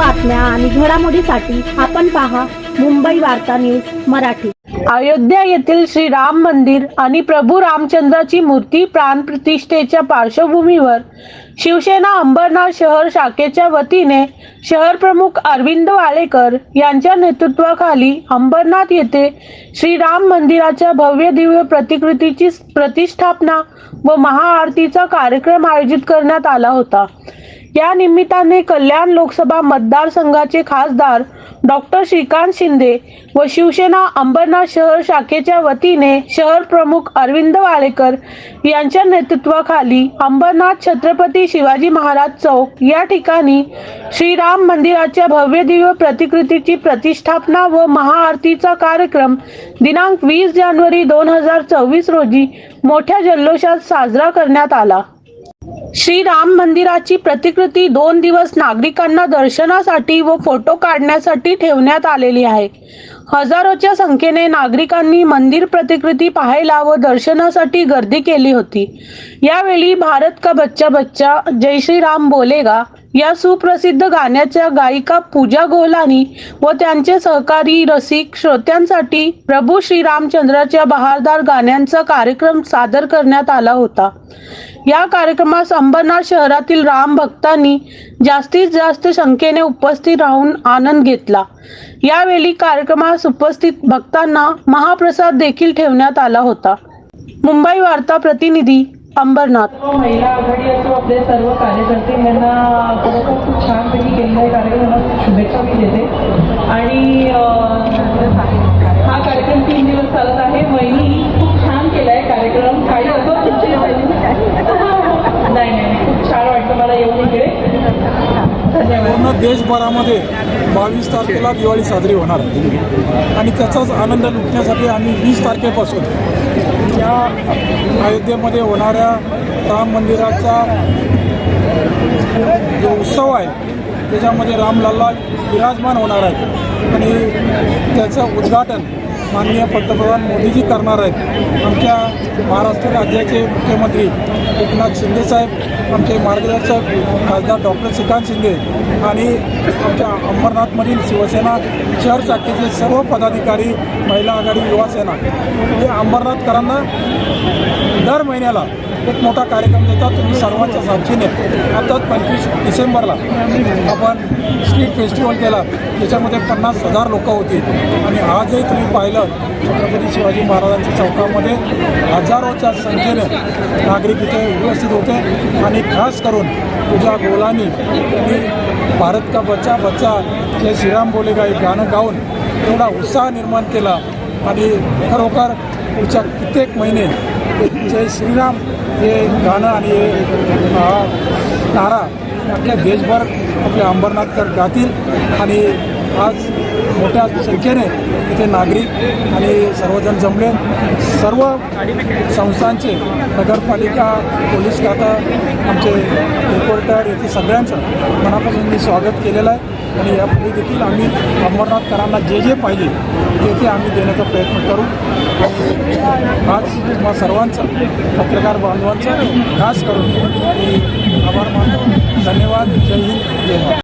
बातम्या आणि घडामोडीसाठी आपण पहा मुंबई वार्ता न्यूज मराठी. अयोध्या येथील श्री राम मंदिर आणि प्रभू रामचंद्राची मूर्ती प्राण प्रतिष्ठेच्या पार्श्वभूमीवर शिवसेना अंबरनाथ शहर शाखेच्या वतीने शहर प्रमुख अरविंद वालेकर यांच्या नेतृत्वाखाली अंबरनाथ येथे श्री राम मंदिराच्या भव्य दिव्य प्रतिकृतीची प्रतिष्ठापना व महाआरतीचा कार्यक्रम आयोजित करण्यात आला होता. या निमित्ताने कल्याण लोकसभा मतदारसंघाचे खासदार डॉक्टर श्रीकांत शिंदे व शिवसेना अंबरनाथ शहर शाखेच्या वतीने शहर प्रमुख अरविंद वाळेकर यांच्या नेतृत्वाखाली अंबरनाथ छत्रपती शिवाजी महाराज चौक या ठिकाणी श्रीराम मंदिराच्या भव्य दिव्य प्रतिकृतीची प्रतिष्ठापना व महाआरतीचा कार्यक्रम दिनांक वीस जानेवारी दोन हजार चोवीस रोजी मोठ्या जल्लोषात साजरा करण्यात आला. श्री राम मंदिराची प्रतिकृती दोन दिवस नागरिकांना दर्शनासाठी व फोटो काढण्यासाठी ठेवण्यात आलेली आहे. हजारोच्या संख्येने नागरिकांनी मंदिर प्रतिकृती पाहायला व दर्शनासाठी गर्दी केली होती. यावेळी भारत का बच्चा बच्चा जय श्रीराम बोलेगा? या सुप्रसिद्ध गाण्याच्या गायिका पूजा गोलानी व त्यांचे सहकारी रसिक श्रोत्यांसाठी प्रभू श्रीरामचंद्राच्या बहारदार गाण्यांचा कार्यक्रम सादर करण्यात आला होता. या कार्यक्रमास अंबरनाथ शहरातील राम भक्तांनी जास्तीत जास्त संख्येने उपस्थित राहून आनंद घेतला. यावेळी कार्यक्रमास उपस्थित भक्तांना महाप्रसाद देखील ठेवण्यात आला होता. मुंबई वार्ता प्रतिनिधी अंबरनाथ. सर्व महिला आघाडी असो आपले सर्व कार्यकर्ते यांना खरोखर खूप छानपैकी केलेला आहे कार्यक्रम शुभेच्छा मी देते. आणि हा कार्यक्रम तीन दिवस चालत आहे. वहिनी खूप छान केला आहे कार्यक्रम. काही असो तुमची नाही नाही. खूप छान वाटतं मला येऊन इकडे. धन्यवाद. पूर्ण देशभरामध्ये बावीस तारखेला दिवाळी साजरी होणार आहे. आणि त्याचाच आनंद लुटण्यासाठी आम्ही वीस तारखेपासून या अयोध्येमध्ये होणाऱ्या राम मंदिराचा जो उत्सव आहे त्याच्यामध्ये रामलल्ला विराजमान होणार आहे आणि त्याचं उद्घाटन माननीय पंतप्रधान मोदीजी करणार आहेत. आमच्या महाराष्ट्र राज्याचे मुख्यमंत्री एकनाथ शिंदेसाहेब आमचे मार्गदर्शक खासदार डॉक्टर श्रीकांत शिंदे आणि आमच्या अंबरनाथमधील शिवसेना शहर शाखेचे सर्व पदाधिकारी महिला आघाडी युवासेना हे अंबरनाथकरांना दर महिन्याला एक मोठा कार्यक्रम देतात. तुम्ही सर्वांच्या साक्षीने अर्थात पंचवीस डिसेंबरला आपण स्ट्रीट फेस्टिवल केला. त्याच्यामध्ये पन्नास हजार लोक होती. आणि आजही तुम्ही पाहिलं छत्रपती शिवाजी महाराजांच्या चौकामध्ये हजारोच्या संख्येने नागरिक इथे उपस्थित होते. आणि खास करून पूजा गोलानी यांनी भारत का बच्चा बच्चा जे श्रीराम बोलेगा हे गाणं गाऊन एवढा उत्साह निर्माण केला. आणि खरोखर पुढच्या कित्येक महिने जय श्रीराम हे गाणं आणि हे नारा आपल्या देशभर आपल्या अंबरनाथकर गातील आणि आज मोठ्या संख्येने इथे नागरिक आणि सर्वजण जमले. सर्व संस्थांचे नगरपालिका पोलीस खाता आमचे रिपोर्टर येथे सगळ्यांचं मनापासून मी स्वागत केलेलं आहे. आणि यापुढे देखील आम्ही अंबरनाथकरांना जे जे पाहिजे ते ते आम्ही देण्याचा प्रयत्न करू. आणि आज तुम्हा सर्वांचा पत्रकार बांधवांचा खास करून मी आभार मानतो. धन्यवाद. जय हिंद. जय